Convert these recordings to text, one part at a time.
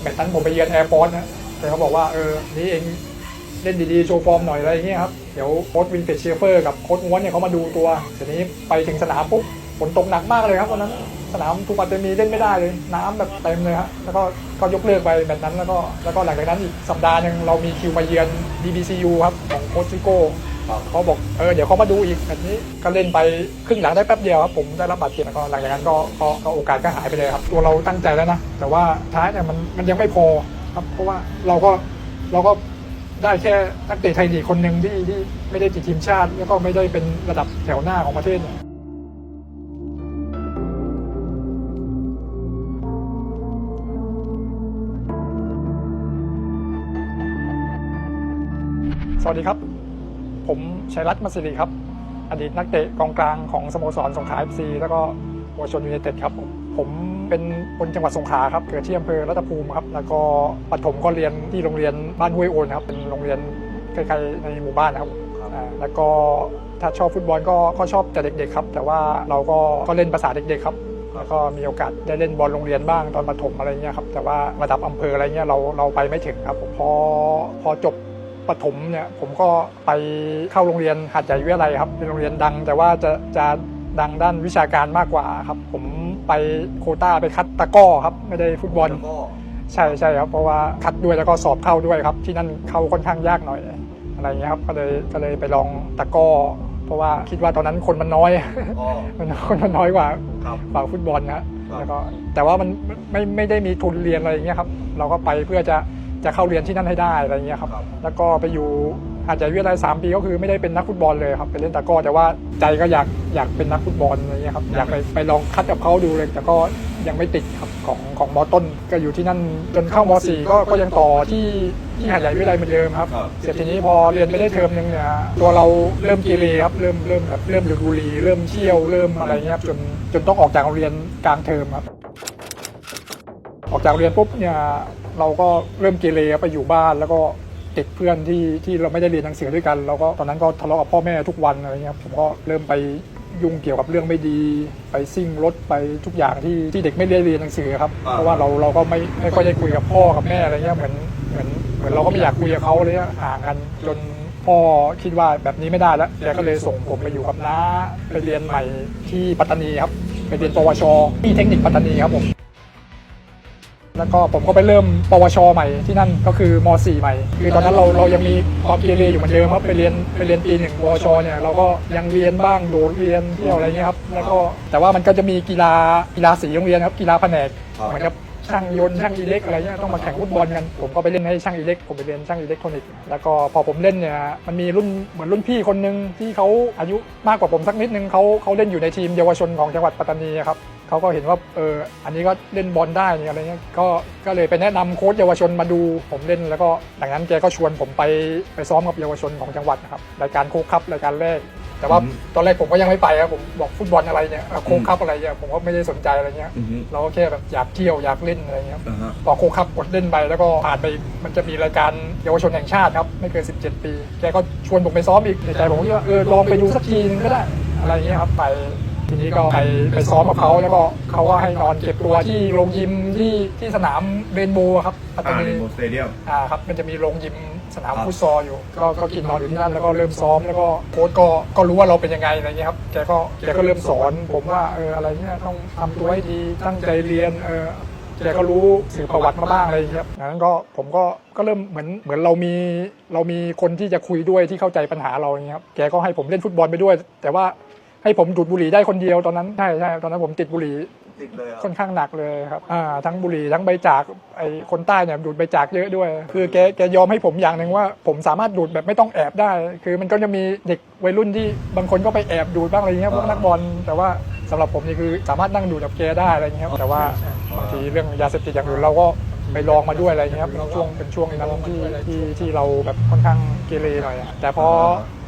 แมตช์นั้นผมไปเยือนแอร์ฟอร์สนะแต่เขาบอกว่าเออนี่เองเล่นดีๆ โชว์ฟอร์มหน่อยอะไรอย่างเงี้ยครับ เดี๋ยวโค้ชวินเฟชเชฟเฟอร์กับโค้ชม้วนเนี่ยเขามาดูตัวทีนี้ไปถึงสนามปุ๊บฝนตกหนักมากเลยครับวันนั้นสนามทูปาเตมีเล่นไม่ได้เลย น้ำแบบเต็มเลยฮะแล้วก็ก็ยกเลิกไปแบบนั้นแล้วก็แล้วก็หลังจากนั้นอีกสัปดาห์หนึ่งเรามีคิวมาเยือน DBCU ครับของโค้ชซิโก้ เขาบอกเออเดี๋ยวเขามาดูอีกแบบนี้ก็เล่นไปครึ่งหลังได้แป๊บเดียวครับผมได้รับบาดเจ็บแล้วก็หลังจากนั้นก็ก็โอกาสก็หายไปเลยครับ ตัวเราตั้งใจแล้วนะ แต่ว่าท้ายเนี่ยมันมันยังไม่พอครับ เพราะว่าเราก็เราก็ได้แค่นักเตะไทยลีกคนหนึ่งที่ที่ไม่ได้ติดทีมชาติ แล้วก็ไม่ได้เป็นระดับแถวหน้าของประเทศสวัสดีครับ ผมชัยรัตน์มัสริครับ อดีตนักเตะกองกลางของสโมสรสงขลาเอฟซีแล้วก็วัวชนยูไนเต็ดครับผมผมเป็นคนจังหวัดสงขลาครับเกิดที่อำเภอรัตภูมิครับ แล้วก็ปฐมก็เรียนที่โรงเรียนบ้านห้วยโอนครับ เป็นโรงเรียนใกล้ๆในหมู่บ้านนะครับอ่าแล้วก็ถ้าชอบฟุตบอลก็ก็ชอบแต่เด็กๆครับ แต่ว่าเราก็ก็เล่นภาษาเด็กๆครับแล้วก็มีโอกาสได้เล่นบอลโรงเรียนบ้างตอนประถมอะไรเงี้ยครับแต่ว่าระดับอำเภออะไรเงี้ยเราเราไปไม่ถึงครับผมพอพอจบ ปฐมเนี่ยผมก็ไปเข้าโรงเรียนหัดใหญ่วิทยาลัยครับเป็นโรงเรียนดัง แต่ว่าจะจะดังด้านวิชาการมากกว่าครับ ผมไปโควต้าไปคัดตะกร้อครับไม่ได้ฟุตบอลแล้วก็ใช่ใช่ครับเพราะว่าคัดด้วยแล้วก็สอบเข้าด้วยครับ ที่นั่นเข้าค่อนข้างยากหน่อยอะไรเงี้ยครับก็เลยก็เลยไปลองตะกร้อเพราะว่าคิดว่าตอนนั้นคนมันน้อยอ๋อมันคนมันน้อยกว่าครับกว่าฟุตบอลนะครัฮะบแล้วก็แต่ว่ามันไม่ไม่ได้มีทุนเรียนอะไรอย่างเงี้ยครับ เราก็ไปเพื่อจะ จะเข้าเรียนที่นั่นให้ได้อะไรอย่างเงี้ยครับครับแล้วก็ไปอยู่อาจจะวิทยาลัยสามปีก็คือไม่ได้เป็นนักฟุตบอลเลยครับไปเล่นตะกร้อแต่ว่าใจก็อยากอยากเป็นนักฟุตบอลอะไรเงี้ยครับอยากไปไปลองคัดกับเขาดูเลย แต่ก็ยังไม่ติดครับของของมอต้นก็อยู่ที่นั่นจนเข้ามสี่ก็ก็ยังต่อที่ที่หาดใหญ่วิทยาลัยเหมือนเดิมครับครับเสร็จทีนี้พอเรียนไปได้เทอมหนึ่งเนี่ยตัวเราเริ่มเกีเรครับเริ่มเริ่มแบบเริ่มดูดบุหรี่เริ่มเที่ยวเริ่มอะไรเงี้ยครับจนจนต้องออกจากโรงเรียนกลางเทอมครับ ออกจากโรงเรียนปุ๊บเนี่ยเราก็เริ่มเกเรไปอยู่บ้านแล้วก็ติดเพื่อนที่ที่เราไม่ได้เรียนหนังสือด้วยกันเราก็ตอนนั้นก็ทะเลาะกับพ่อแม่ทุกวันอะไรเงี้ยผมก็เริ่มไปยุ่งเกี่ยวกับเรื่องไม่ดี ไปซิ่งรถไปทุกอย่างที่ที่เด็กไม่ได้เรียนหนังสือครับอ่าเพราะว่าเราเราก็ไม่ไม่ค่อยได้คุยกับพ่อกับแม่อะไรเงี้ยเหมือนเหมือนเหมือนเราก็ไม่อยากคุยกับเขาเลยอะห่างกันจนพ่อคิดว่าแบบนี้ไม่ได้แล้วแกก็เลยส่งผมไปอยู่กับน้าไปเรียนใหม่ที่ปัตตานีครับไปเรียนปวชที่เทคนิคปัตตานีครับผม แล้วก็ผมก็ไปเริ่มปวช ใหม่ที่นั่นก็คือม .4 ใหม่ คือตอนนั้นเราเรายังมีความเกเรอยู่เหมือนเดิมครับไปเรียนไปเรียนปีหนึ่งปวชเนี่ยเราก็ยังเรียนบ้างโดดเรียนเที่ยวอะไรเงี้ยครับแล้วก็แต่ว่ามันก็จะมีกีฬากีฬาสีโรงเรียนครับกีฬาแผนกครับเหมือนกับช่างยนต์ช่างอิเล็กอะไรเงี้ยต้องมาแข่งฟุตบอลกันผมก็ไปเล่นให้ช่างอิเล็กผมไปเรียนช่างอิเล็กทรอนิกส์แล้วก็พอผมเล่นเนี่ยมันมีรุ่นเหมือนรุ่นพี่คนหนึ่งที่เขาอายุมากกว่าผมสักนิดนึงเขาเขาเล่นอยู่ในทีมเยาวชนของจังหวัดปัตตานีครับ เขาก็เห็นว่าเอออันนี้ก็เล่นบอลได้นี่อะไรเงี้ยก็ก็เลยไปแนะนำโค้ชเยาวชนมาดูผมเล่น แล้วก็หลังนั้นแกก็ชวนผมไปไปซ้อมกับเยาวชนของจังหวัดนะครับรายการโค้ชคัพรายการแรก แต่ว่าอืมตอนแรกผมก็ยังไม่ไปครับผมบอกฟุตบอลอะไรเนี่ยโค้ชคัพอะไรเนี่ยผมก็ไม่ได้สนใจอะไรเงี้ยอือฮึเราก็แค่แบบอยากเที่ยวอยากเล่นอะไรเงี้ยครับอ่าฮะพอโค้ชคัพกดเล่นไปแล้วก็ผ่านไปมันจะมีรายการเยาวชนแห่งชาติครับไม่เกิน17 ปี แกก็ชวนผมไปซ้อมอีกในใจผมก็คิดว่าเออลองไปดูสักทีนึงก็ได้อะไรเงี้ยครับไป ทีนี้ก็ไปไปซ้อมกับเขาแล้วก็เขาก็ให้นอนเก็บตัวที่โรงยิมที่ที่สนามเรนโบว์ครับปัตอ่าตาในนีโมสเตเดียม อ่าครับมันจะมีโรงยิมสนามครับ ฟุตซอลอยู่ ก็ก็กินนอนอยู่ที่นั่นแล้วก็เริ่มซ้อมแล้วก็โค้ชก็ก็รู้ว่าเราเป็นยังไงอะไรเงี้ยครับแกก็แกก็เริ่มสอน ผมว่าเอออะไรเงี้ยต้องทำตัวให้ดีตั้งใจเรียนเออแกก็รู้สื่อประวัติมาบ้างอะไรอย่างเงี้ยครับดังนั้นก็ผมก็ก็เริ่มเหมือนเหมือนเรามีเรามีคนที่จะคุยด้วยที่เข้าใจปัญหาเราอย่างเงี้ยครับแกก็ให้ผมเล่นฟุตบอลไปด้วย แต่ว่า ให้ผมดูดบุหรี่ได้คนเดียวตอนนั้นใช่ใช่ตอนนั้นผมติดบุหรี่ติดเลยค่อนข้างหนักเลยครับอ่าทั้งบุหรี่ทั้งใบจากไอ้คนใต้เนี่ยดูดใบจากเยอะด้วย คือแกแกยอมให้ผมอย่างหนึ่งว่า ผมสามารถดูดแบบไม่ต้องแอบได้ คือมันก็จะมีเด็กวัยรุ่นที่บางคนก็ไปแอบดูดบ้างอะไรเงี้ยพวกนักบอลแต่ว่าสำหรับผมนี่คือสามารถนั่งดูดกับแกได้อะไรเงี้ยครับแต่ว่าบางทีเรื่องยาเสพติดอย่างอื่นเราก็ไปลองมาด้วยอะไรเงี้ยครับเป็นช่วงเป็นช่วงนั้นที่ที่ที่เราแบบค่อนข้างเกเรหน่อยอะแต่พอ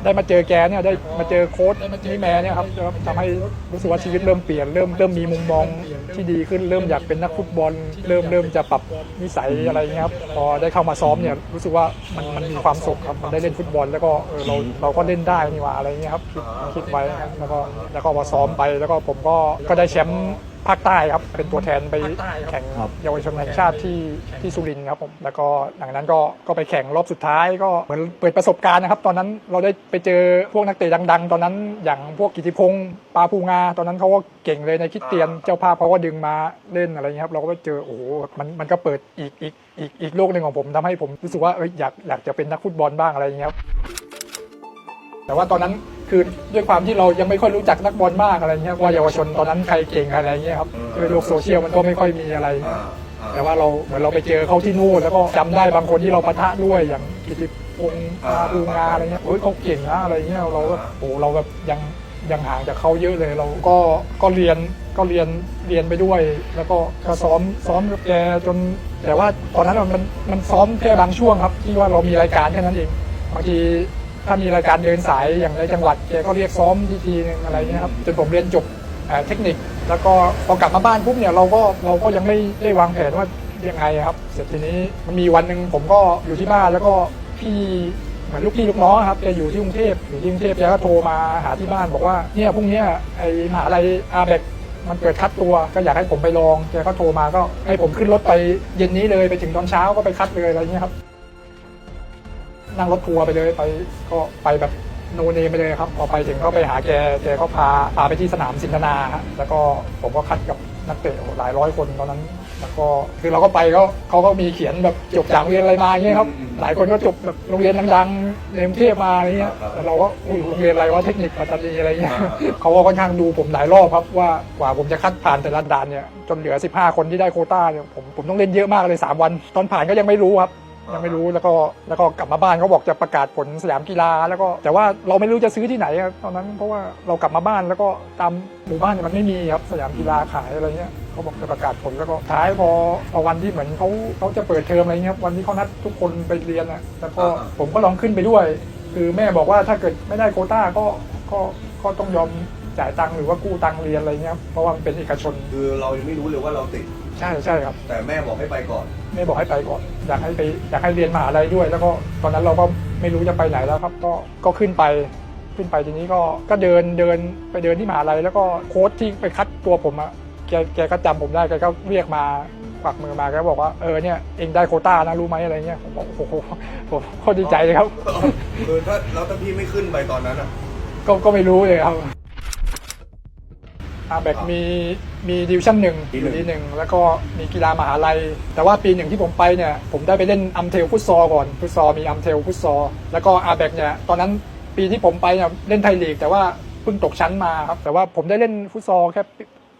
ได้มาเจอแกเนี่ยได้มาเจอโค้ชนี่แม่เนี่ยครับทำให้รู้สึกว่าชีวิตเริ่มเปลี่ยนเริ่มเริ่มมีมุมมองที่ดีขึ้นเริ่มอยากเป็นนักฟุตบอล เริ่มเริ่มจะปรับนิสัยอะไรเงี้ยครับพอได้เข้ามาซ้อมเนี่ยรู้สึกว่ามันมันมีความสุขครับมันได้เล่นฟุตบอล แล้วก็เออเราเราก็เล่นได้นี่ว่าอะไรเงี้ยครับคิดคิดไว้แล้วก็แล้วก็พอซ้อมไปแล้วก็ผมก็ก็ได้แชมป์ ภาคใต้ครับ เป็นตัวแทนไปภาคใต้ครับแข่งครับเยาวชนแห่งชาติที่ที่สุรินทร์ครับผมแล้วก็หลังนั้นก็ก็ไปแข่งรอบสุดท้ายก็เหมือนเปิดประสบการณ์นะครับ ตอนนั้นเราได้ไปเจอพวกนักเตะดัง ๆ ตอนนั้นอย่างพวกกิติพงศ์ปาภูงา ตอนนั้นเขาก็เก่งเลยในคริดเตียนเจ้าภาพเขาก็ดึงมาเล่นอะไรเงี้ยครับเราก็ไปเจอโอ้โหมันมันก็เปิดอีกอีกอีกอีกโลกหนึ่งของผมทำให้ผมรู้สึกว่าเอยอยากอยากจะเป็นนักฟุตบอลบ้างอะไรอย่างเงี้ยครับแต่ว่าตอนนั้น คือด้วยความที่เรายังไม่ค่อยรู้จักนักบอลมากอะไรเงี้ยว่าเยาวชนตอนนั้นใครเก่งอะไรเงี้ยครับด้วยโลกโซเชียลมันก็ไม่ค่อยมีอะไร แต่ว่าเราเหมือนเราไปเจอเขาที่นู่นแล้วก็จำได้บางคนที่เราปะทะด้วยอย่างกิติพงศ์อาภูงาอะไรเงี้ยโอ้ยเขาเก่งนะอะไรเงี้ยเราก็โอ้เราแบบยังยังห่างจากเขาเยอะเลยเราก็ก็เรียนก็เรียนเรียนไปด้วย แล้วก็ก็ซ้อมซ้อมแกจน แต่ว่าตอนนั้นมันมันซ้อมแค่บางช่วงครับ ที่ว่าเรามีรายการแค่นั้นเองบางที ถ้ามีรายการเดินสายอย่างในจังหวัดแกก็เรียกซ้อมทีทีนึงอะไรเงี้ยครับจนผมเรียนจบเทคนิค แล้วก็พอกลับมาบ้านปุ๊บเนี่ยเราก็เราก็ยังไม่ได้วางแผนว่ายังไงครับ เสร็จทีนี้มันมีวันหนึ่งผมก็อยู่ที่บ้านแล้วก็พี่เหมือนลูกพี่ลูกน้องครับแกอยู่ที่กรุงเทพอยู่ที่กรุงเทพแกก็โทรมาหาที่บ้านบอกว่าเนี่ยพรุ่งนี้ไอ้มหาลัยอาเบกมันเปิดคัดตัวก็อยากให้ผมไปลองแกก็โทรมาก็ให้ผมขึ้นรถไปเย็นนี้เลยไปถึงตอนเช้าก็ไปคัดเลยอะไรเงี้ยครับ นั่งรถทัวร์ไปเลยไปก็ไปแบบโนเนมไปเลยครับพอไปถึงก็ไปหาแกแกก็พาพาไปที่สนามสินธนาฮะแล้วก็ผมก็คัดกับนักเตะหลายร้อยคนตอนนั้น แล้วก็คือเราก็ไปก็เขาก็มีเขียนแบบจบจากโรงเรียนอะไรมาอย่างเงี้ยครับ หลายคนก็จบแบบโรงเรียนดังๆในกรุงเทพมาอะไรเงี้ยแต่เราก็อุ้ยโรงเรียนอะไรว่าเทคนิคปัตตานีอะไรเงี้ยเขาก็ค่อนข้างดูผมหลายรอบครับว่ากว่าผมจะคัดผ่านแต่ละด่านเนี่ยจนเหลือ 15 คนที่ได้โควต้าเนี่ยผมผมต้องเล่นเยอะมากเลยสามวัน ตอนผ่านก็ยังไม่รู้ครับ ยังไม่รู้แล้วก็แล้วก็กลับมาบ้านเขาบอกจะประกาศผลสยามกีฬา แล้วก็แต่ว่าเราไม่รู้จะซื้อที่ไหนครับตอนนั้นเพราะว่าเรากลับมาบ้านแล้วก็ตามหมู่บ้านเนี่ยมันไม่มีครับสยามกีฬาขายอะไรเงี้ยเขาบอกจะประกาศผลแล้วก็ท้ายพอพอวันที่เหมือนเขาเขาจะเปิดเทอมอะไรเงี้ยครับวันที่เขานัดทุกคนไปเรียนอะแล้วก็ผมก็ลองขึ้นไปด้วย คือแม่บอกว่าถ้าเกิดไม่ได้โควต้าก็ก็ก็ต้องยอมจ่ายตังค์หรือว่ากู้ตังค์เรียนอะไรเงี้ยครับเพราะว่ามันเป็นเอกชน คือเรายังไม่รู้เลยว่าเราติด ใช่ใช่ครับ แต่แม่บอกให้ไปก่อน ไม่บอกให้ไปก่อน อยากให้ไปอยากให้เรียนมหาลัยด้วย แล้วก็ตอนนั้นเราก็ไม่รู้จะไปไหนแล้วครับ ก็ก็ขึ้นไปขึ้นไปทีนี้ก็ก็เดินเดินไปเดินที่มหาลัยแล้วก็โค้ชที่ไปคัดตัวผมอะแกแกก็จำผมได้แกก็เรียกมาฝากมือมาแกบอกว่าเออเนี่ยเองได้โควต้านะรู้ไหมอะไรเงี้ยผมบอกโอ้โหผมโคตรดีใจเลยครับ คือถ้าแล้วถ้าพี่ไม่ขึ้นไปตอนนั้นอะ ก็ก็ไม่รู้เลยครับ อาแบกมีมีดิวชั่นหนึ่งปีอหนึ่ยู่งที่หนึ่งแล้วก็มีกีฬามหาลัย แต่ว่าปีหนึ่งที่ผมไปเนี่ยผมได้ไปเล่นอัมเทลฟุตซอลก่อนฟุตซอลมีอัมเทลฟุตซอลแล้วก็อาแบกเนี่ยตอนนั้นปีที่ผมไปเนี่ยเล่นไทยลีก แต่ว่าเพิ่งตกชั้นมาครับแต่ว่าผมได้เล่นฟุตซอลแค่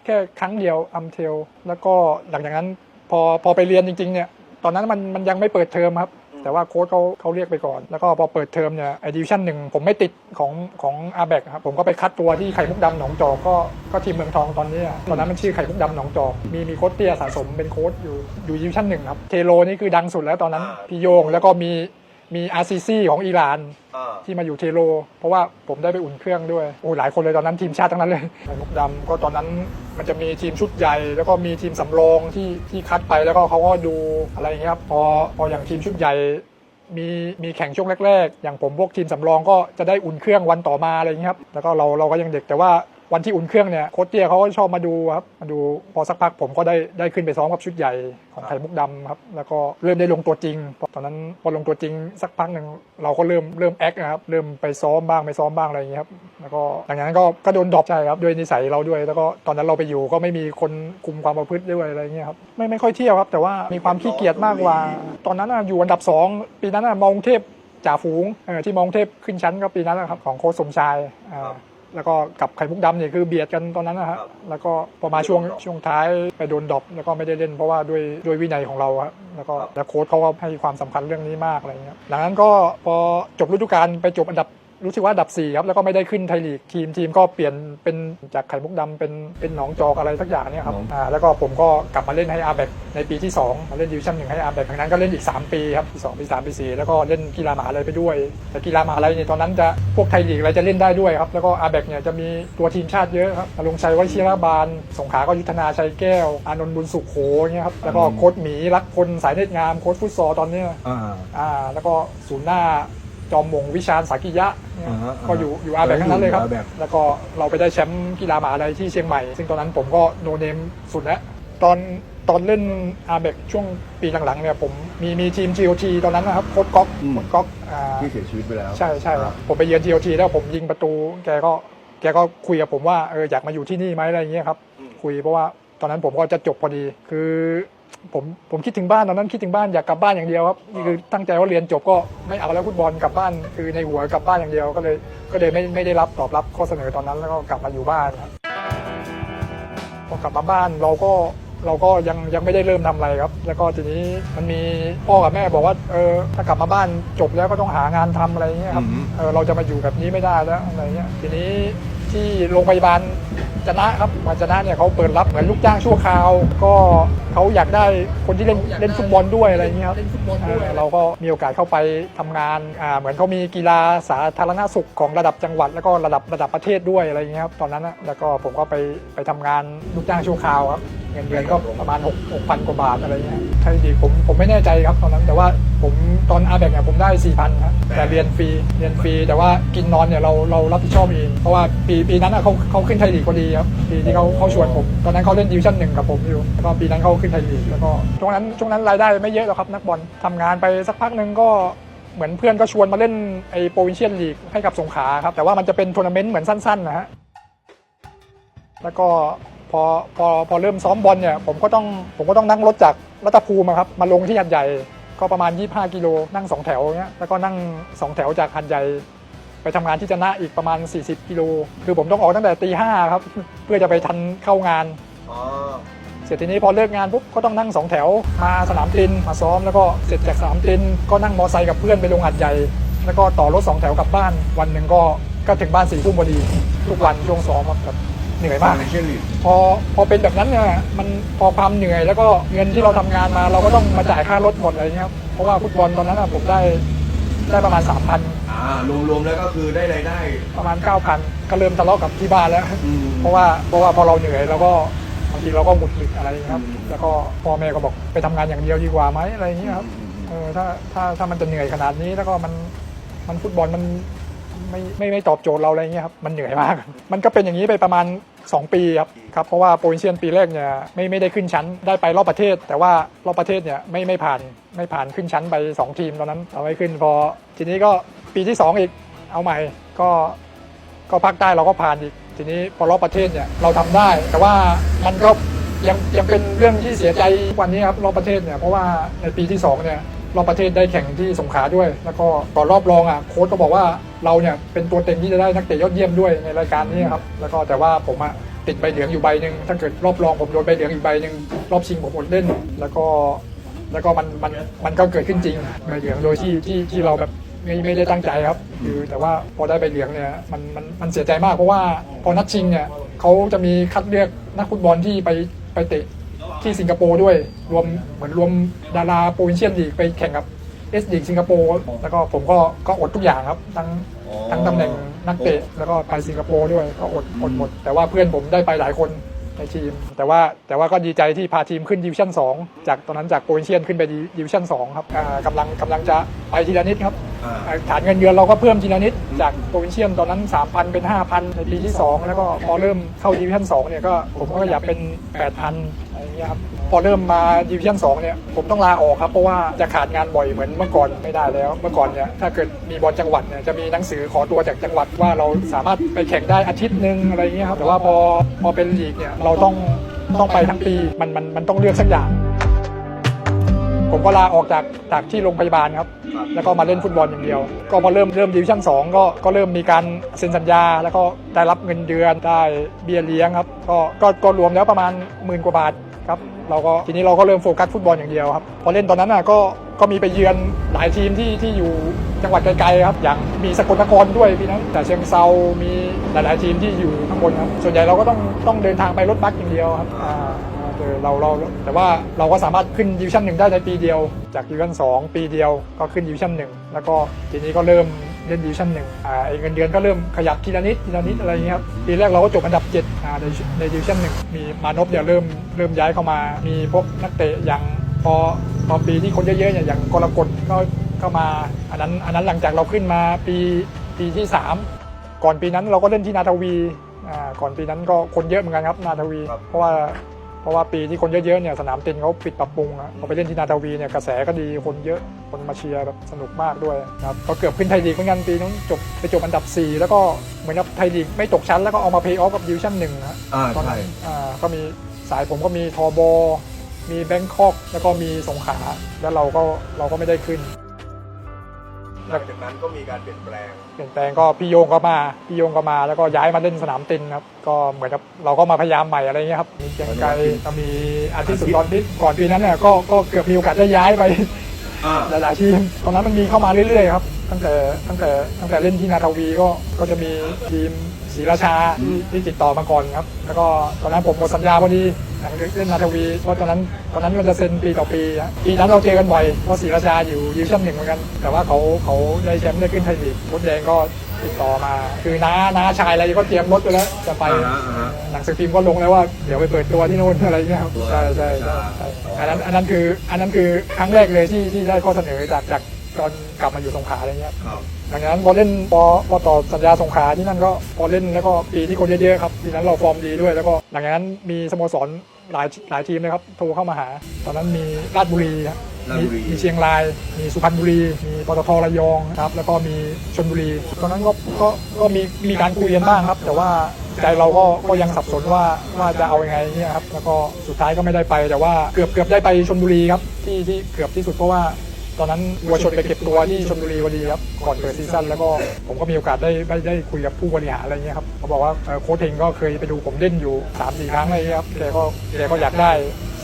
แค่ครั้งเดียวอัมเทลแล้วก็หลังจากนั้นพอพอไปเรียนจริงๆเนี่ยตอนนั้นมันมันยังไม่เปิดเทอมครับ แต่ว่าโค้ชเขาเขาเรียกไปก่อน แล้วก็พอเปิดเทอมเนี่ยไอดิวชั่นหนึ่งผมไม่ติดของของอาแบกครับผมก็ไปคัดตัวที่ไข่มุกดำหนองจอกก็ก็ทีมเมืองทองตอนนี้อะตอนนั้นมันชื่อไข่มุกดำหนองจอกมีมีโค้ชเตี้ยสะสมเป็นโค้ชอยู่อยู่ดิวชั่นหนึ่งครับเทโลนี่คือดังสุดแล้วตอนนั้นพี่โยงแล้วก็มี มีอาซีซีของอิหร่านอ่าที่มาอยู่เทโล เพราะว่าผมได้ไปอุ่นเครื่องด้วยโอ้หลายคนเลยตอนนั้นทีมชาติทั้งนั้นเลยไข่มุกดำก็ตอนนั้นมันจะมีทีมชุดใหญ่ แล้วก็มีทีมสำรองที่ที่คัดไปแล้วก็เขาก็ดูอะไรอย่างเงี้ยครับพอพออย่างทีมชุดใหญ่ มีมีแข่งช่วงแรก ๆ อย่างผมพวกทีมสำรองก็จะได้อุ่นเครื่องวันต่อมาอะไรอย่างเงี้ยครับแล้วก็เราเราก็ยังเด็กแต่ว่า วันที่อุ่นเครื่องเนี่ยโค้ชเตี้ยเขาก็ชอบมาดูครับมาดูพอสักพักผมก็ได้ได้ขึ้นไปซ้อมกับชุดใหญ่ของไข่มุกดำครับแล้วก็เริ่มได้ลงตัวจริงพอตอนนั้นพอลงตัวจริงสักพักหนึ่งเราก็เริ่มเริ่มแอคนะครับเริ่มไปซ้อมบ้างไม่ซ้อมบ้างอะไรอย่างเงี้ยครับแล้วก็หลังจากนั้นก็ก็โดนดรอปใช่ครับด้วยนิสัยเราด้วย แล้วก็ตอนนั้นเราไปอยู่ก็ไม่มีคนคุมความประพฤติด้วยอะไรอย่างเงี้ยครับไม่ไม่ค่อยเที่ยวครับ แต่ว่ามีความขี้เกียจมากกว่า ตอนนั้นน่ะอยู่อันดับสองปีนั้นน่ะมองเทพจ่าฝูงเออที่มองเทพขึ้นชั้นก็ปีนั้นนะครับของโค้ชสมชายอ่าครับ แล้วก็กับไข่มุกดำเนี่ยคือเบียดกันตอนนั้นนะฮะครับแล้วก็พอมาช่วงช่วงท้ายไปโดนดรอปแล้วก็ไม่ได้เล่นเพราะว่าด้วยด้วยวินัยของเราครับแล้วก็แล้วโค้ชเขาก็ให้ความสำคัญเรื่องนี้มากอะไรเงี้ยหลังนั้นก็พอจบฤดูกาลไปจบอันดับ รู้สึกว่าอันดับ4ครับแล้วก็ไม่ได้ขึ้นไทยลีกทีมทีมก็เปลี่ยนเป็นจากไข่มุกดำเป็นเป็นหนองจอกอะไรสักอย่างเนี่ยครับหนองอ่าแล้วก็ผมก็กลับมาเล่นให้อาแบกในปีที่2มาเล่นดิวชั่นหนึ่งให้อาแบกครั้งนั้นก็เล่นอีก 3 ปีครับปี2ปี3ปี4แล้วก็เล่นกีฬามหาลัยไปด้วย แต่กีฬามหาลัยเนี่ยตอนนั้นจะพวกไทยลีกอะไรจะเล่นได้ด้วยครับแล้วก็อาแบกเนี่ยจะมีตัวทีมชาติเยอะครับอลงชัยวชิรบาลสงขลาก็ยุทธนาชัยแก้ว อานนท์บุญสุขโขอย่างเงี้ยครับแล้วก็โค้ชหมีรักพลสายเนตรงามโค้ชฟุตซอลตอนเนี้ยอ่าอ่าแล้วก็ศูนย์หน้า จอมมงวิชาญสากิยะเนี่ยอ่าฮะก็อยู่อยู่อาแบกทั้งนั้นเลยครับอยู่ Abex แล้วก็เราไปได้แชมป์กีฬามหาลัยที่เชียงใหม่ ซึ่งตอนนั้นผมก็โนเนมสุดแล้วตอนตอนเล่นอาแบกช่วงปีหลังๆเนี่ยผมมีมีทีม GOT ตอนนั้นนะครับโค้ดก๊อกอืม โค้ดก๊อกอ่าที่เสียชีวิตไปแล้วใช่ใช่ครับผมไปเยือน GOT แล้วผมยิงประตู แกก็แกก็คุยกับผมว่าเอออยากมาอยู่ที่นี่ไหมอะไรอย่างเงี้ยครับคุยเพราะว่าตอนนั้นผมก็จะจบพอดี คือ ผมผมคิดถึงบ้านตอนนั้นคิดถึงบ้านอยากกลับบ้านอย่างเดียวครับนี่คือตั้งใจว่าเรียนจบก็ไม่เอาแล้วฟุตบอลกลับบ้านคือในหัวกลับบ้านอย่างเดียวก็เลยก็เลยไม่ไม่ได้รับตอบรับข้อเสนอตอนนั้นแล้วก็กลับมาอยู่บ้านครับพอกลับมาบ้านเราก็เราก็ยังยังไม่ได้เริ่มทำอะไรครับ แล้วก็ทีนี้มันมีพ่อกับแม่บอกว่าเออถ้ากลับมาบ้านจบแล้วก็ต้องหางานทำอะไรอย่างเงี้ยครับอือฮึเออเราจะมาอยู่แบบนี้ไม่ได้แล้วอะไรเงี้ยทีนี้ ที่โรงพยาบาลจะนะครับมาจะนะเนี่ยเขาเปิดรับเหมือนลูกจ้างชั่วคราว ก็เขาอยากได้คนที่เล่นเล่นฟุตบอลด้วยอะไรเงี้ยครับเออเราก็มีโอกาสเข้าไปทำงานอ่าเหมือนเขามีกีฬาสาธารณสุขของระดับจังหวัด แล้วก็ระดับระดับประเทศด้วยอะไรเงี้ยครับตอนนั้นนะแล้วก็ผมก็ไปไปทำงานลูกจ้างชั่วคราวครับเงินเดือนก็ประมาณ6 6 0 0 กว่าบาทอะไรเงี้ยใช่ดีผมผมไม่แน่ใจครับตอนนั้นแต่ว่าผมตอนอาแบกเนี่ยผมได้ 4,000ครับแต่เรียนฟรีเรียนฟรีแต่ว่ากินนอนเนี่ยเราเรารับผิดชอบเองเพราะว่าปีปีนั้นอะเขาเขาขึ้นไทยลีกพอดีครับปีที่เขาเขาชวนผมตอนนั้นเขาเล่นดิวิชั่นหนึ่งกับผมอยู่แล้วก็ปีนั้นเขาขึ้นไทยลีกแล้วก็ช่วงนั้นช่วงนั้นรายได้ไม่เยอะหรอกครับนักบอลทำงานไปสักพักหนึ่งก็เหมือนเพื่อนก็ชวนมาเล่นไอ้โปรวินเชียนลีกให้กับสงขลาครับแต่ว่ามันจะเป็นทัวร์นาเมนต์เหมือนสั้นๆนะฮะแล้วก็ พอพอพอเริ่มซ้อมบอลเนี่ยผมก็ต้องผมก็ต้องนั่งรถจากรัตภูมิอะครับมาลงที่หัดใหญ่ก็ประมาณ 25 กิโลนั่ง 2 แถวเงี้ยแล้วก็นั่ง 2 แถวจากหัดใหญ่ไปทำงานที่จะนะอีกประมาณ 40 กิโล คือผมต้องออกตั้งแต่ตีห้าครับ เพื่อจะไปทันเข้างานอ๋อเสร็จทีนี้พอเลิกงานปุ๊บก็ต้องนั่งสองแถวมาสนามตินมาซ้อมแล้วก็เสร็จจากสนามตินก็นั่งมอไซค์กับเพื่อนไปลงหัดใหญ่ แล้วก็ต่อรถสองแถวกลับบ้าน วันหนึ่งก็ก็ถึงบ้านสี่ทุ่มพอดี ทุกวันช่วงซ้อมครับแบบ เหนื่อยมากในเชียนลีกพอพอเป็นแบบนั้นเนี่ยมันพอความเหนื่อยแล้วก็เงินที่เราทำงานมาเราก็ต้องมาจ่ายค่ารถหมดอะไรเงี้ยครับเพราะว่าฟุตบอลตอนนั้นอะผมได้ได้ประมาณ 3,000 อ่ารวมๆแล้วก็คือได้รายได้ ประมาณ 9,000 ก็เริ่มทะเลาะกับที่บ้านแล้ว อืม เพราะว่าเพราะว่าพอเราเหนื่อยเราก็บางทีเราก็หงุดหงิดอะไรอย่างเงี้ยครับอืมแล้วก็พ่อแม่ก็บอกไปทำงานอย่างเดียวดีกว่าไหมอะไรอย่างเงี้ยครับ เออถ้าถ้าถ้ามันจะเหนื่อยขนาดนี้แล้วก็มันมันฟุตบอลมันไม่ไม่ไม่ตอบโจทย์เราอะไรอย่างเงี้ยครับมันเหนื่อยมาก มันก็เป็นอย่างนี้ไปประมาณ 2 ปีครับครับเพราะว่าโปรวินเชียนปีแรกเนี่ยไม่ไม่ได้ขึ้นชั้นได้ไปรอบประเทศ แต่ว่ารอบประเทศเนี่ยไม่ไม่ผ่านไม่ผ่านขึ้นชั้นไป 2 ทีมตอนนั้นเอาไม่ขึ้นพอทีนี้ก็ปีที่ 2 อีกเอาใหม่ก็ก็ภาคใต้เราก็ผ่านอีก ทีนี้พอรอบประเทศเนี่ยเราทำได้ แต่ว่ามันก็ยังยังเป็นเรื่องที่เสียใจวันนี้ครับรอบประเทศเนี่ยเพราะว่าในปีที่สองเนี่ย รอบประเทศได้แข่งที่สงขลาด้วย แล้วก็ก่อนรอบรองอะโค้ชก็บอกว่าเราเนี่ยเป็นตัวเต็งที่จะได้นักเตะยอดเยี่ยมด้วยในรายการนี้ครับแล้วก็แต่ว่าผมอะติดใบเหลืองอยู่ใบหนึ่งถ้าเกิดรอบรองผมโดนใบเหลืองอีกใบหนึ่งรอบชิงผมอดเล่น แล้วก็แล้วก็มันมันมันก็เกิดขึ้นจริงใบเหลืองโดยที่ที่ที่เราแบบไม่ไม่ได้ตั้งใจครับคือแต่ว่าพอได้ใบเหลืองเนี่ยมันมันมันเสียใจมากเพราะว่าพอนัดชิงเนี่ยเขาจะมีคัดเลือกนักฟุตบอลที่ไปไปเตะ ที่สิงคโปร์ด้วยรวมเหมือนรวมดาราโปรวินเชียนลีกไปแข่งกับเอสลีกสิงคโปร์แล้วก็ผมก็ก็อดทุกอย่างครับ ทั้งอ๋อทั้งตำแหน่งนักเตะแล้วก็ไปสิงคโปร์ด้วยก็อดอดหมด แต่ว่าเพื่อนผมได้ไปหลายคนในทีม แต่ว่าแต่ว่าก็ดีใจที่พาทีมขึ้นดิวิชั่น 2 จากตอนนั้นจากโปรวินเชียนขึ้นไปดิวิชั่น2ครับอ่ากำลังกำลังจะไปทีละนิดครับอ่า ฐานเงินเดือนเราก็เพิ่มทีละนิด จากโปรวินเชียนตอนนั้น 3,000 เป็น 5,000 ในปีที่ 2 แล้วก็พอเริ่มเข้าดิวิชั่น2เนี่ยก็ผมก็อยากเป็น 8,000อะไรเงี้ยครับพอเริ่มมาดิวิชั่น2เนี่ยผมต้องลาออกครับ เพราะว่าจะขาดงานบ่อยเหมือนเมื่อก่อนไม่ได้แล้ว เมื่อก่อนเนี่ยถ้าเกิดมีบอลจังหวัดเนี่ยจะมีหนังสือขอตัวจากจังหวัดว่าเราสามารถไปแข่งได้อาทิตย์หนึ่งอะไรเงี้ยครับแต่ว่าพอพอเป็นลีกเนี่ยเราต้องต้องไปทั้งปีมันมันมันต้องเลือกสักอย่าง ผมก็ลาออกจากจากที่โรงพยาบาลครับ แล้วก็มาเล่นฟุตบอลอย่างเดียว ก็พอเริ่มเริ่มดิวิชั่น2ก็ก็เริ่มมีการเซ็นสัญญา แล้วก็ได้รับเงินเดือนได้เบี้ยเลี้ยงครับก็ก็ก็รวมแล้วประมาณหมื่นกว่าบาทครับเราก็ทีนี้เราก็เริ่มโฟกัสฟุตบอลอย่างเดียวครับพอเล่นตอนนั้นน่ะก็ก็มีไปเยือนหลายทีมที่ที่อยู่จังหวัดไกลๆครับ อย่างมีสกลนครด้วยพี่นั้นแต่เชียงเซามีหลายๆทีมที่อยู่ข้างบนครับส่วนใหญ่เราก็ต้องต้องเดินทางไปรถบัสอย่างเดียวครับ อ่าเออเราเราแต่ว่าเราก็สามารถขึ้นดิวิชั่นหนึ่งได้ในปีเดียว จากดิวิชั่นสองปีเดียวก็ขึ้นดิวิชั่นหนึ่งแล้วก็ทีนี้ก็เริ่มเล่นดิวิชั่นหนึ่งอ่าไอ้เงินเดือนก็เริ่มขยับทีละนิดทีละนิดอะไรอย่างเงี้ยครับปีแรกเราก็จบอันดับ7อ่าในในดิวิชั่นหนึ่งมีมานพเนี่ยเริ่มเริ่มย้ายเข้ามา มีพวกนักเตะอย่างพอพอปีที่คนเยอะๆเนี่ยอย่างกรกฎก็เข้ามาอันนั้นอันนั้นหลังจากเราขึ้นมาปีปีที่ 3 ก่อนปีนั้นเราก็เล่นที่นาทวีอ่าก่อนปีนั้นก็คนเยอะเหมือนกันครับนาทวีครับเพราะว่า เพราะว่าปีที่คนเยอะๆเนี่ยสนามเต็นเขาปิดปรับปรุงอะพอไปเล่นที่นาทวีเนี่ยกระแสก็ดีคนเยอะคนมาเชียร์แบบสนุกมากด้วยครับก็เกือบขึ้นไทยลีกเหมือนกันปีนั้นจบไปจบอันดับ 4 แล้วก็เหมือนกับไทยลีกไม่ตกชั้นแล้วก็เอามาเพย์ออฟกับดิวชั่นหนึ่งนะอ่าตอนใช่นั้นอ่าก็มีสายผมก็มีทอบอ มีแบงคอกแล้วก็มีสงขลาแล้วเราก็เราก็ไม่ได้ขึ้น หลังจากนั้นก็มีการเปลี่ยนแปลง เปลี่ยนแปลงก็พี่โยงก็มาพี่โยงก็มา แล้วก็ย้ายมาเล่นสนามเต็นครับก็เหมือนกับเราก็มาพยายามใหม่อะไรเงี้ยครับมีเกียงไกรก็มีอาทิตย์สุดตอนนิดก่อนปีนั้นเนี่ยก็ก็เกือบมีโอกาสได้ย้ายไปอ่าหลายๆทีมตอนนั้นมันมีเข้ามาเรื่อยๆครับ ตั้งแต่ตั้งแต่ตั้งแต่เล่นที่นาทวีก็ก็จะมีทีมศรีราชาที่ที่ติดต่อมาก่อนครับ แล้วก็ตอนนั้นผมหมดสัญญาพอดีหลังจากเล่นนาทวีเพราะตอนนั้นตอนนั้นมันจะเซ็นปีต่อปีฮะปีนั้นเราเจอกันบ่อยเพราะศรีราชาอยู่ดิวิชั่นหนึ่งเหมือนกัน แต่ว่าเขาเขาได้แชมป์ได้ขึ้นไทยลีกมดแดงก็ติดต่อมา คือน้าน้าชายอะไรก็เตรียมรถไปแล้วจะไปอ่าฮะอ่าฮะหนังสือพิมพ์ก็ลงแล้วว่าเดี๋ยวไปเปิดตัวที่โน่นอะไรเงี้ยครับใช่ใช่ใช่ใช่อันนั้นอันนั้นคืออันนั้นคือครั้งแรกเลยที่ที่ได้ข้อเสนอจากจาก ตอนกลับมาอยู่สงขลาอะไรเงี้ยครับหลังจากนั้นพอเล่นพอพอต่อสัญญาสงขลาที่นั่นก็พอเล่นแล้วก็ปีที่คนเยอะๆครับปีนั้นเราฟอร์มดีด้วยแล้วก็หลังจากนั้นมีสโมสรหลายหลายทีมเลยครับโทรเข้ามาหา ตอนนั้นมีราชบุรีครับราชมีบุรี มีเชียงราย มีสุพรรณบุรี มีปตทระยองครับ แล้วก็มีชลบุรี ตอนนั้นก็ก็ก็มีมีการคุยกันบ้างครับ แต่ว่าใจเราก็ก็ยังสับสนว่าว่าจะเอายังไงเนี่ยครับ แล้วก็สุดท้ายก็ไม่ได้ไป แต่ว่าเกือบเกือบได้ไปชลบุรีครับที่ที่เกือบที่สุดเพราะว่า ตอนนั้นวัวชนไปเก็บตัวที่ชลบุรีพอดีครับก่อนเปิดซีซั่นแล้วก็ผมก็มีโอกาสได้ได้ได้คุยกับผู้บริหารอะไรเงี้ยครับเขาบอกว่าเอ่อโค้ชเฮงก็เคยไปดูผมเล่นอยู่3าสี่ครั้งอะไรเงี้ยครับแกก็แกก็อยากได้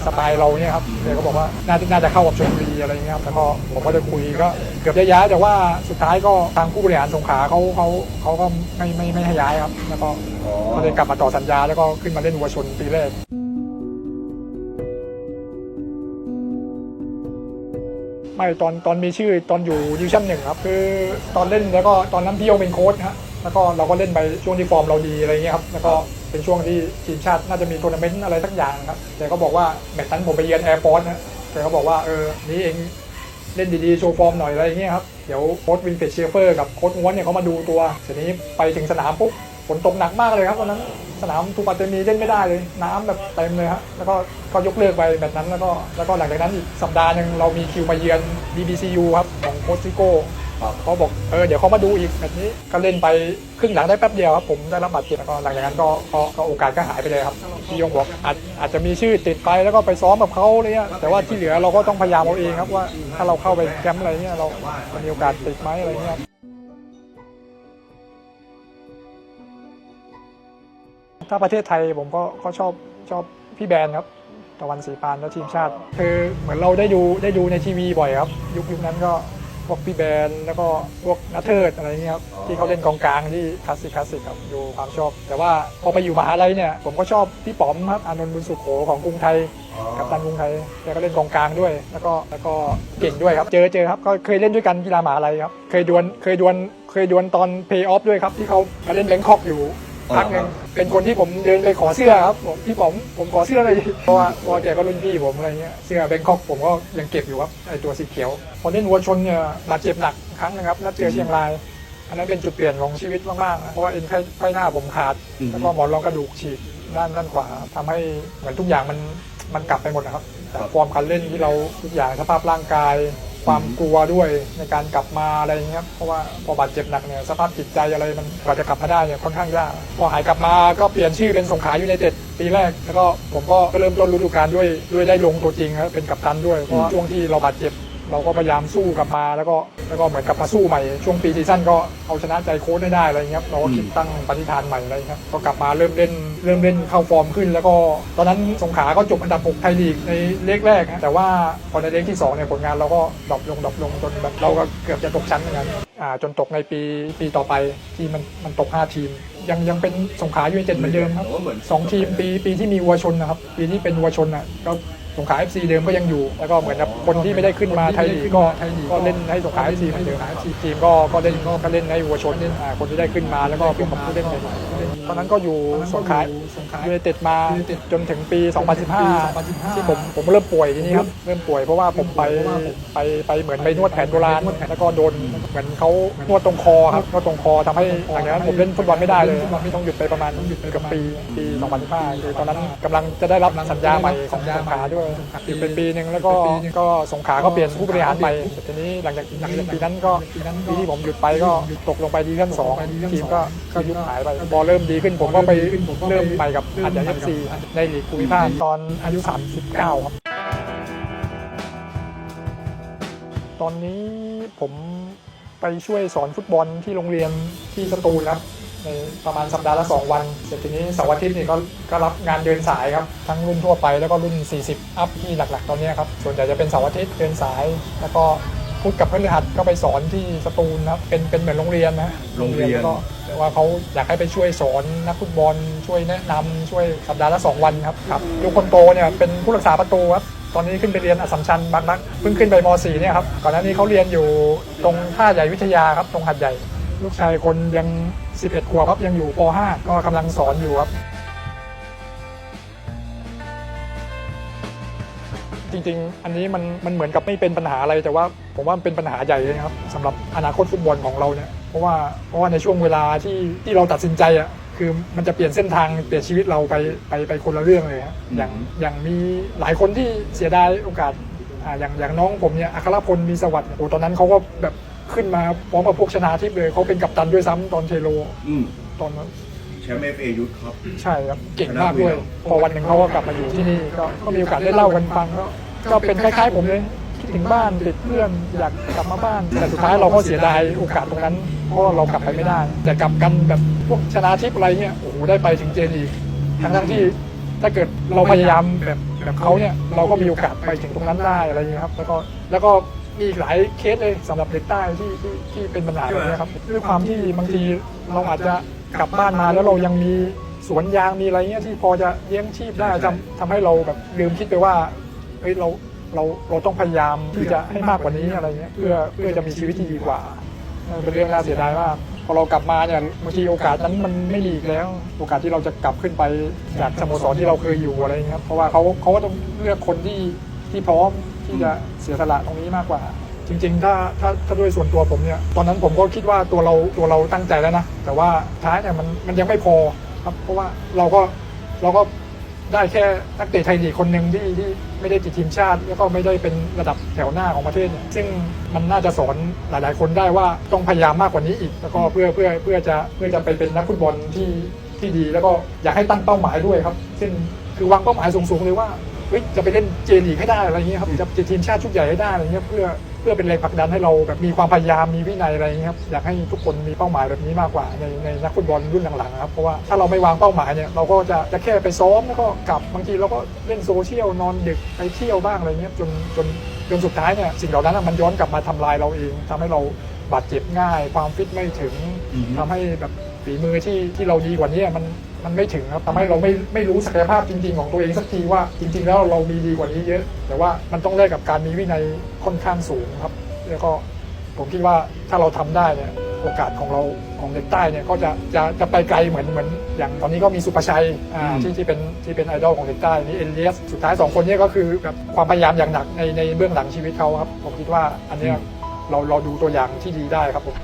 สไตล์เราเนี่ยครับแกก็บอกว่าน่าจะน่าจะเข้ากับชลบุรีอะไรเงี้ยครับแล้วก็ผมก็ได้คุยก็เกือบจะย้ายแต่ว่าสุดท้ายก็ทางผู้บริหารสงขลาเขาเขาเขาก็ไม่ไม่ไม่ให้ย้ายครับแล้วก็ก็เลยกลับมาต่อสัญญาแล้วก็ขึ้นมาเล่นวัวชนปีแรก ไม่ตอนตอนมีชื่อตอนอยู่ดิวชั่นหนึ่งครับคือตอนเล่นแล้วก็ตอนนั้นพี่โยงเป็นโค้ชฮะแล้วก็เราก็เล่นไปช่วงที่ฟอร์มเราดีอะไรเงี้ยครับแล้วก็เป็นช่วงที่ทีมชาติน่าจะมีทัวร์นาเมนต์อะไรสักอย่างครับแต่ก็บอกว่าแมตช์นั้นผมไปเยือนแอร์ฟอร์สนะแต่เขาบอกว่าเออนี่เองเล่นดีๆ โชว์ฟอร์มหน่อยอะไรเงี้ยครับเดี๋ยวโค้ชวินเฟชเชฟเฟอร์กับโค้ชม้วนเนี่ยเขามาดูตัวทีนี้ไปถึงสนามปุ๊บฝนตกหนักมากเลยครับตอนนั้น สนามทูปาเตมีเล่นไม่ได้เลย น้ำแบบเต็มเลยครับแล้วก็ก็ยกเลิกไปแบบนั้นแล้วก็แล้วก็หลังจากนั้นอีกสัปดาห์หนึ่งเรามีคิวมาเยือน BBCU ครับของโค้ชซิโก้ครับเขาบอกเออเดี๋ยวเขามาดูอีกแบบนี้ก็เล่นไปครึ่งหลังได้แป๊บเดียวครับผมได้รับบาดเจ็บแล้วก็หลังจากนั้นก็ก็ก็โอกาสก็หายไปเลยครับพี่ยงบอกอาจอาจจะมีชื่อติดไปแล้วก็ไปซ้อมกับเขาอะไรเงี้ยแต่ว่าที่เหลือเราก็ต้องพยายามเอาเองครับว่าถ้าเราเข้าไปแคมป์อะไรเงี้ยเราจะมีโอกาสติดไหมอะไรเงี้ย ถ้าประเทศไทยผมก็ก็ชอบชอบพี่แบรนด์ครับตะวันสีปานและทีมชาติ คือเหมือนเราได้ดูได้ดูในทีวีบ่อยครับ ยุคยุคนั้นก็พวกพี่แบรนด์แล้วก็พวกนัทเทิดอะไรเงี้ยครับที่เขาเล่นกองกลางที่คลาสสิกคลาสสิกครับดูความชอบ แต่ว่าพอไปอยู่มหาลัยเนี่ยผมก็ชอบพี่ป๋อมครับอานนท์บุญสุโขของกรุงไทยกับตันกรุงไทยแกก็เล่นกองกลางด้วย แล้วก็แล้วก็เก่งด้วยครับ เจอเจอครับก็เคยเล่นด้วยกันกีฬามหาลัยครับเคยดวลเคยดวลเคยดวลตอนเพย์ออฟด้วยครับที่เขามาเล่นแบงคอกอยู่ ครั้งหนึ่งเป็นคนที่ผมเดินไปขอเสื้อครับผมพี่ผมผมขอเสื้อเลยเพราะว่าเพราะว่าแกก็รุ่นพี่ผมอะไรเงี้ยเสื้อแบงคอกผมก็ยังเก็บอยู่ครับไอตัวสีเขียวพอเล่นวัวชนเนี่ยบาดเจ็บหนักครั้งนะครับนัดเจอเชียงรายอันนั้นเป็นจุดเปลี่ยนของชีวิตมากๆนะเพราะว่าเอ็นไขไขหน้าผมขาดอืมแล้วก็หมอนรองกระดูกฉีกด้านด้านขวาทำให้เหมือนทุกอย่างมันมันกลับไปหมดนะครับจากฟอร์มการเล่นที่เราทุกอย่างสภาพร่างกาย ความกลัวด้วยในการกลับมาอะไรอย่างเงี้ยครับเพราะว่าพอบาดเจ็บหนักเนี่ยสภาพจิตใจอะไรมันกว่าจะกลับมาได้เนี่ยค่อนข้างยากพอหายกลับมาก็เปลี่ยนชื่อเป็นสงขลายูไนเต็ดปีแรก แล้วก็ผมก็เริ่มต้นฤดูกาลด้วยด้วยได้ลงตัวจริงครับเป็นกัปตันด้วยเพราะว่าช่วงที่เราบาดเจ็บเราก็พยายามสู้กลับมาแล้วก็แล้วก็เหมือนกลับมาสู้ใหม่ ช่วงปีซีซั่นก็เอาชนะใจโค้ชได้ได้อะไรเงี้ยครับเราก็คิดตั้งปณิธานใหม่อะไรครับก็กลับมาเริ่มเล่น เริ่มเล่นเข้าฟอร์มขึ้น แล้วก็ตอนนั้นสงขลาก็จบอันดับ6ไทยลีกในเลขแรกฮะแต่ว่าพอในเลขที่2เนี่ยผลงานเราก็ดรอปลงดรอปลงจนแบบเราก็เกือบจะตกชั้นเหมือนกันอ่าจนตกในปีปีต่อไปที่มันมันตก 5 ทีม ยังยังเป็นสงขลายูไนเต็ดเหมือนเดิมครับสองทีมปีปีที่มีวัวชนนะครับปีที่เป็นวัวชนอะก็ สงขลา FC เดิมก็ยังอยู่ แล้วก็เหมือนกับคนที่ไม่ได้ขึ้นมาไทยลีกก็ก็เล่นให้สงขลา FC เหมือนเดิมทีมก็ก็เล่นก็เล่นให้วัวชนคนที่ได้ขึ้นมาแล้วก็พวกกับผู้เล่นใหม่ตอนนั้นก็อยู่สงขลายูไนเต็ดมาจนถึงปี 2015 ที่ผมผมเริ่มป่วยทีนี้ครับเริ่มป่วยเพราะว่าผมไปไปไปเหมือนไปนวดแผนโบราณแล้วก็โดน เหมือนเขานวดตรงคอครับนวดตรงคอทำให้หลังจากนั้นผมเล่นฟุตบอลไม่ได้เลยต้องหยุดไปประมาณเกือบปีปี2015คือตอนนั้นกำลังจะได้รับสัญญาใหม่ของสงขลาด้วยอีกเป็นปีหนึ่งแล้วก็ก็สงขลาก็เปลี่ยนผู้บริหารใหม่แต่ทีนี้หลังจากหลังจากปีนั้นก็ปีที่ผมหยุดไปก็ตกลงไปดีขั้นสองทีมก็ก็ยุบหายไปพอเริ่มดีขึ้นผมก็ไปเริ่มใหม่กับอันยาเอฟซีในลีกภูมิภาคตอนอายุ 39 ครับ ตอนนี้ผม ไปช่วยสอนฟุตบอลที่โรงเรียนที่สตูลครับในประมาณสัปดาห์ละ 2 วัน เสร็จทีนี้เสาร์อาทิตย์นี่ก็ก็รับงานเดินสายครับ ทั้งรุ่นทั่วไปแล้วก็รุ่น 40 อัพที่หลักๆ ตอนนี้ครับ ส่วนใหญ่จะเป็นเสาร์อาทิตย์เดินสาย แล้วก็พุธกับพฤหัสก็ไปสอนที่สตูลครับ เป็นเป็นเหมือนโรงเรียนนะโรงเรียนแล้วก็แต่ว่าเขาอยากให้ไปช่วยสอนนักฟุตบอลช่วยแนะนำช่วยสัปดาห์ละ 2 วันครับครับลูกคนโตเนี่ยเป็นผู้รักษาประตูครับ ตอนนี้ขึ้นไปเรียนอสัมชัญบางรักเพิ่งขึ้นไปม .4 เนี่ยครับก่อนหน้านี้เขาเรียนอยู่ตรงท่าใหญ่วิทยาครับตรงหัดใหญ่ ลูกชายคนยัง 11ขวบครับยังอยู่ป .5 ก็กำลังสอนอยู่ครับ จริงๆ อันนี้มันมันเหมือนกับไม่เป็นปัญหาอะไรแต่ว่าผมว่ามันเป็นปัญหาใหญ่เลยนะครับสำหรับอนาคตฟุตบอลของเราเนี่ยเพราะว่าเพราะว่าในช่วงเวลาที่ที่เราตัดสินใจอะ คือมันจะเปลี่ยนเส้นทางเปลี่ยนชีวิตเราไปไปไปคนละเรื่องเลยครับอย่างอย่างมีหลายคนที่เสียดายโอกาสอ่าอย่างอย่างน้องผมเนี่ยอัครพลมีสวัสดิ์โอ้ตอนนั้นเขาก็แบบขึ้นมาพร้อมกับพวกชนาทิพย์เลยเขาเป็นกัปตันด้วยซ้ำตอนเทโลอืมตอนนั้นแชมป์เอฟเอยุทธครับ ใช่ครับเก่งมากด้วย พอวันหนึ่งเขาก็กลับมาอยู่ที่นี่ก็ก็มีโอกาสได้เล่ากันฟังก็ก็เป็นคล้ายๆผมเลยคิดถึงบ้านติดเพื่อนอยากกลับมาบ้านแต่สุดท้ายเราก็เสียดายโอกาสตรงนั้น เพราะว่าเรากลับไปไม่ได้ แต่กลับกันแบบพวกชนะทิพย์อะไรเงี้ยโอ้โหได้ไปถึงเจนอีกทั้งทั้งๆที่ถ้าเกิดเราพยายามแบบแบบเขาเนี่ยเราก็มีโอกาสไปถึงตรงนั้นได้อะไรเงี้ยครับ แล้วก็แล้วก็มีอีกหลายเคสเลยสำหรับเด็กใต้ที่ที่ที่เป็นปัญหาแบบนี้ครับด้วยความที่บางทีเราอาจจะกลับบ้านมาแล้วเรายังมีสวนยางมีอะไรเงี้ยที่พอจะเลี้ยงชีพได้ทำทำให้เราแบบลืมคิดไปว่าเฮ้ยเราเราเราต้องพยายามที่จะให้มากกว่านี้อะไรเงี้ยเพื่อเพื่อจะมีชีวิตที่ดีกว่ามัน เป็นเรื่องน่าเสียดายมากพอเรากลับมาเนี่ยบางทีโอกาสนั้นมันไม่มีอีกแล้ว โอกาสที่เราจะกลับขึ้นไปจากสโมสรที่เราเคยอยู่อะไรเงี้ยครับเพราะว่าเขาเขาก็ต้องเลือกคนที่ที่พร้อมที่จะเสียสละตรงนี้มากกว่า จริง ๆ ถ้าถ้าถ้าด้วยส่วนตัวผมเนี่ยตอนนั้นผมก็คิดว่าตัวเราตัวเราตั้งใจแล้วนะแต่ว่าท้ายเนี่ยมันมันยังไม่พอครับเพราะว่าเราก็เราก็ ได้แค่นักเตะไทยลีกคนหนึ่งที่ที่ไม่ได้ติดทีมชาติ แล้วก็ไม่ได้เป็นระดับแถวหน้าของประเทศ ซึ่งมันน่าจะสอนหลาย ๆ คนได้ว่าต้องพยายามมากกว่านี้อีก แล้วก็เพื่อเพื่อเพื่อจะเพื่อจะไปเป็นนักฟุตบอลที่ที่ดี แล้วก็อยากให้ตั้งเป้าหมายด้วยครับ ซึ่งคือวางเป้าหมายสูง ๆ เลยว่าเฮ้ยจะไปเล่นเจลีกให้ได้อะไรเงี้ยครับจะจะทีมชาติชุดใหญ่ให้ได้อะไรเงี้ยเพื่อ เพื่อเป็นแรงผลักดันให้เราแบบมีความพยายามมีวินัยอะไรเงี้ยครับอยากให้ทุกคนมีเป้าหมายแบบนี้มากกว่าในในนักฟุตบอลรุ่นหลังๆครับเพราะว่าถ้าเราไม่วางเป้าหมายเนี่ยเราก็จะจะแค่ไปซ้อมแล้วก็กลับบางทีเราก็เล่นโซเชียลนอนดึกไปเที่ยวบ้างอะไรเงี้ยจนจนจนสุดท้ายเนี่ยสิ่งเหล่านั้นนะมันย้อนกลับมาทำลายเราเองทำให้เราบาดเจ็บง่าย ความฟิตไม่ถึงอือฮึทำให้แบบฝีมือที่ที่เราดีกว่านี้มัน มันไม่ถึงครับทำให้เราไม่ไม่รู้ศักยภาพจริง ๆ ของตัวเองสักทีว่าจริง ๆ แล้วเรามีดีกว่านี้เยอะ แต่ว่ามันต้องแลกกับการมีวินัยค่อนข้างสูงครับ แล้วก็ผมคิดว่าถ้าเราทำได้เนี่ยโอกาสของเราของเด็กใต้เนี่ยก็จะจะจะไปไกลเหมือนเหมือนอย่างตอนนี้ก็มีสุประชัยอ่าอืมที่ที่เป็นที่เป็นไอดอลของเด็กใต้นี่เอเลียสสุดท้ายสองคนเนี้ก็คือแบบความพยายามอย่างหนักในในเบื้องหลังชีวิตเขาครับ ผมคิดว่าอันเนี้ยเราเราดูตัวอย่างที่ดีได้ครับผม